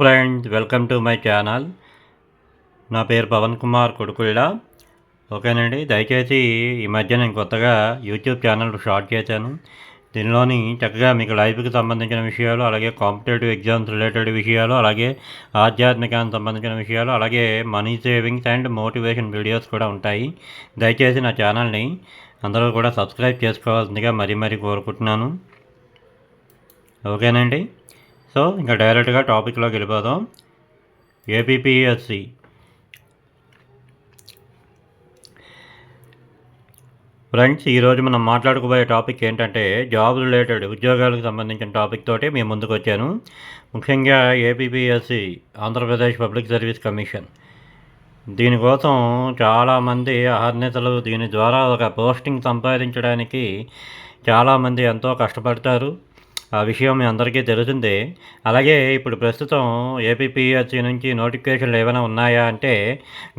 Friends welcome to my channel నా పేరు పవన్ కుమార్ కొడుకుళ్ళ. ఓకేనండి దయచేసి ఈ మధ్య నేను కొత్తగా యూట్యూబ్ ఛానల్ స్టార్ట్ చేశాను. దీనిలోని చక్కగా మీకు లైఫ్కి సంబంధించిన విషయాలు అలాగే కాంపిటేటివ్ ఎగ్జామ్స్ రిలేటెడ్ విషయాలు అలాగే ఆధ్యాత్మికానికి సంబంధించిన విషయాలు అలాగే money savings and motivation videos కూడా ఉంటాయి. దయచేసి నా ఛానల్ని అందరూ కూడా సబ్స్క్రైబ్ చేసుకోవాల్సిందిగా మరీ మరీ కోరుకుంటున్నాను. ఓకేనండి. సో ఇంకా డైరెక్ట్గా టాపిక్లోకి వెళ్ళిపోదాం. ఏపీపీఎస్సి ఫ్రెండ్స్ ఈరోజు మనం మాట్లాడుకోబోయే టాపిక్ ఏంటంటే జాబ్ రిలేటెడ్ ఉద్యోగాలకు సంబంధించిన టాపిక్ తోటి మేము ముందుకు వచ్చాను. ముఖ్యంగా APPSC Andhra Pradesh public service commission. దీనికోసం చాలామంది అహర్నితలు దీని ద్వారా ఒక పోస్టింగ్ సంపాదించడానికి చాలామంది ఎంతో కష్టపడతారు. ఆ విషయం మీ అందరికీ తెలిసిందే అలాగే ఇప్పుడు ప్రస్తుతం ఏపీపీఎస్సీ నుంచి నోటిఫికేషన్లు ఏమైనా ఉన్నాయా అంటే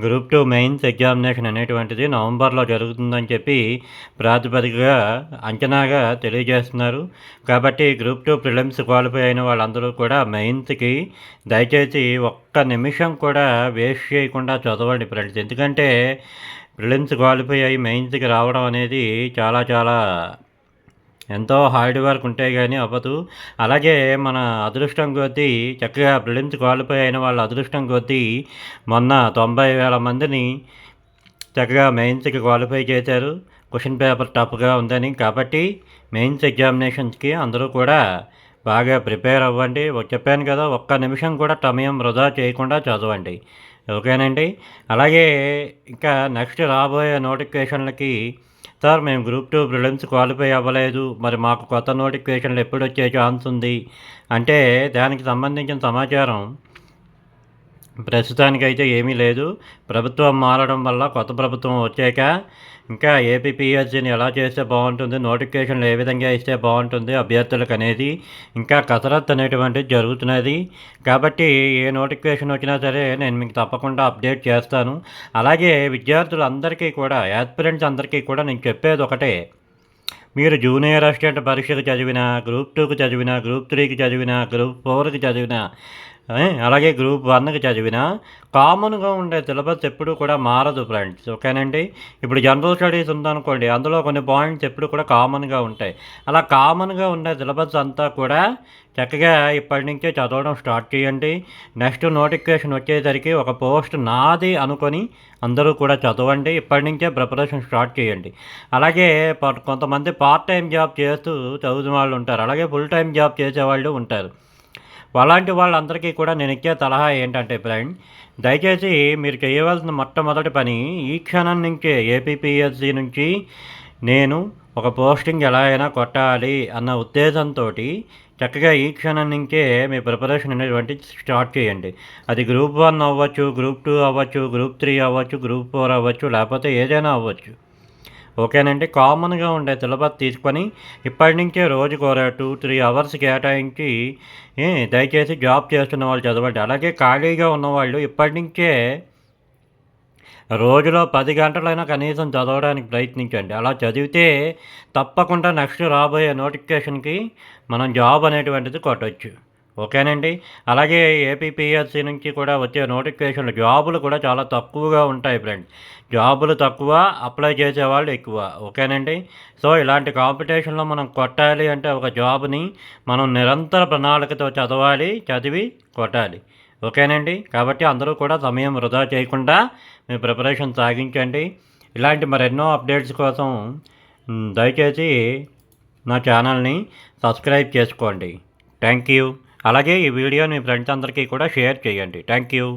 గ్రూప్ టూ మెయిన్స్ ఎగ్జామినేషన్ అనేటువంటిది నవంబర్లో జరుగుతుందని చెప్పి ప్రాతిపదికగా అంచనాగా తెలియజేస్తున్నారు. కాబట్టి గ్రూప్ టూ ప్రిలిమ్స్ క్వాలిఫై అయిన వాళ్ళందరూ కూడా మెయిన్స్కి దయచేసి ఒక్క నిమిషం కూడా వేస్ట్ చేయకుండా చదవండి ఫ్రెండ్స్. ఎందుకంటే ప్రిలిమ్స్ క్వాలిఫై అయ్యి మెయిన్స్కి రావడం అనేది చాలా చాలా ఎంతో హార్డ్ వర్క్ ఉంటే కానీ అవ్వదు. అలాగే మన అదృష్టం కొద్దీ చక్కగా ప్రిలిమ్స్ క్వాలిఫై అయిన వాళ్ళ అదృష్టం కొద్దీ మొన్న తొంభై వేల మందిని చక్కగా మెయిన్స్కి క్వాలిఫై చేశారు. క్వశ్చన్ పేపర్ టఫ్గా ఉందని. కాబట్టి మెయిన్స్ ఎగ్జామినేషన్స్కి అందరూ కూడా బాగా ప్రిపేర్ అవ్వండి. చెప్పాను కదా ఒక్క నిమిషం కూడా సమయం వృధా చేయకుండా చదవండి. ఓకేనండి? అలాగే ఇంకా నెక్స్ట్ రాబోయే నోటిఫికేషన్లకి సార్ మేము గ్రూప్ టూ ప్రిలిమ్స్ క్వాలిఫై అవ్వలేదు. మరి మాకు కొత్త నోటిఫికేషన్లు ఎప్పుడు వచ్చే ఛాన్స్ ఉంది? అంటే దానికి సంబంధించిన సమాచారం ప్రస్తుతానికైతే ఏమీ లేదు. ప్రభుత్వం మారడం వల్ల కొత్త ప్రభుత్వం వచ్చాక ఇంకా ఏపీపీఎస్సీని ఎలా చేస్తే బాగుంటుంది నోటిఫికేషన్లు ఏ విధంగా ఇస్తే బాగుంటుంది అభ్యర్థులకు అనేది ఇంకా కసరత్తు అనేటువంటిది జరుగుతున్నది. కాబట్టి ఏ నోటిఫికేషన్ వచ్చినా సరే నేను మీకు తప్పకుండా అప్డేట్ చేస్తాను. అలాగే విద్యార్థులందరికీ కూడా యాస్పిరెంట్స్ అందరికీ కూడా నేను చెప్పేది ఒకటే. మీరు జూనియర్ అసిస్టెంట్ పరీక్షకు చదివినా గ్రూప్ టూకి చదివిన గ్రూప్ త్రీకి చదివినా గ్రూప్ ఫోర్కి చదివిన అలాగే గ్రూప్ వన్కి చదివిన కామన్గా ఉండే సిలబస్ ఎప్పుడు కూడా మారదు ఫ్రెండ్స్ ఓకేనండి? ఇప్పుడు జనరల్ స్టడీస్ ఉందనుకోండి అందులో కొన్ని పాయింట్స్ ఎప్పుడు కూడా కామన్గా ఉంటాయి. అలా కామన్గా ఉండే సిలబస్ అంతా కూడా చక్కగా ఇప్పటి నుంచే చదవడం స్టార్ట్ చేయండి. నెక్స్ట్ నోటిఫికేషన్ వచ్చేసరికి ఒక పోస్ట్ నాది అనుకొని అందరూ కూడా చదవండి. ఇప్పటి నుంచే ప్రిపరేషన్ స్టార్ట్ చేయండి. అలాగే కొంతమంది పార్ట్ టైం జాబ్ చేస్తూ చదువుతున్న వాళ్ళు ఉంటారు. అలాగే ఫుల్ టైం జాబ్ చేసేవాళ్ళు ఉంటారు. అలాంటి వాళ్ళందరికీ కూడా నేను ఇచ్చే సలహా ఏంటంటే ఫ్రెండ్ దయచేసి మీరు చేయవలసిన మొట్టమొదటి పని ఈ క్షణం నుంచే ఏపీపీఎస్సీ నుంచి నేను ఒక పోస్టింగ్ ఎలా అయినా కొట్టాలి అన్న ఉద్దేశంతో చక్కగా ఈ క్షణం నుంచే మీ ప్రిపరేషన్ అనేటువంటి స్టార్ట్ చేయండి. అది గ్రూప్ వన్ అవ్వచ్చు గ్రూప్ టూ అవ్వచ్చు గ్రూప్ త్రీ అవ్వచ్చు గ్రూప్ ఫోర్ అవ్వచ్చు లేకపోతే ఏదైనా అవ్వచ్చు. ఓకేనండి. కామన్గా ఉండే సిలబస్ తీసుకొని ఇప్పటి నుంచే రోజుకు టూ త్రీ అవర్స్ కేటాయించి దయచేసి జాబ్ చేస్తున్న వాళ్ళు చదవండి. అలాగే ఖాళీగా ఉన్నవాళ్ళు ఇప్పటి నుంచే రోజులో పది గంటలైనా కనీసం చదవడానికి ప్రయత్నించండి. అలా చదివితే తప్పకుండా నెక్స్ట్ రాబోయే నోటిఫికేషన్కి మనం జాబ్ అనేటువంటిది కొట్టవచ్చు ఓకేనండి. అలాగే ఏపీపీఎస్సీ నుంచి కూడా వచ్చే నోటిఫికేషన్లు జాబులు కూడా చాలా తక్కువగా ఉంటాయి ఫ్రెండ్. జాబులు తక్కువ అప్లై చేసేవాళ్ళు ఎక్కువ. ఓకేనండి? సో ఇలాంటి కాంపిటీషన్లో మనం కొట్టాలి అంటే ఒక జాబ్ని మనం నిరంతర ప్రణాళికతో చదవాలి చదివి కొట్టాలి. ఓకేనండి? కాబట్టి అందరూ కూడా సమయం వృధా చేయకుండా మీ ప్రిపరేషన్ సాగించండి. ఇలాంటి మరెన్నో అప్డేట్స్ కోసం దయచేసి నా ఛానల్ని సబ్స్క్రైబ్ చేసుకోండి. Thank you. అలాగే ఈ వీడియోని మీ ఫ్రెండ్స్ అందరికీ కూడా షేర్ చేయండి. Thank you.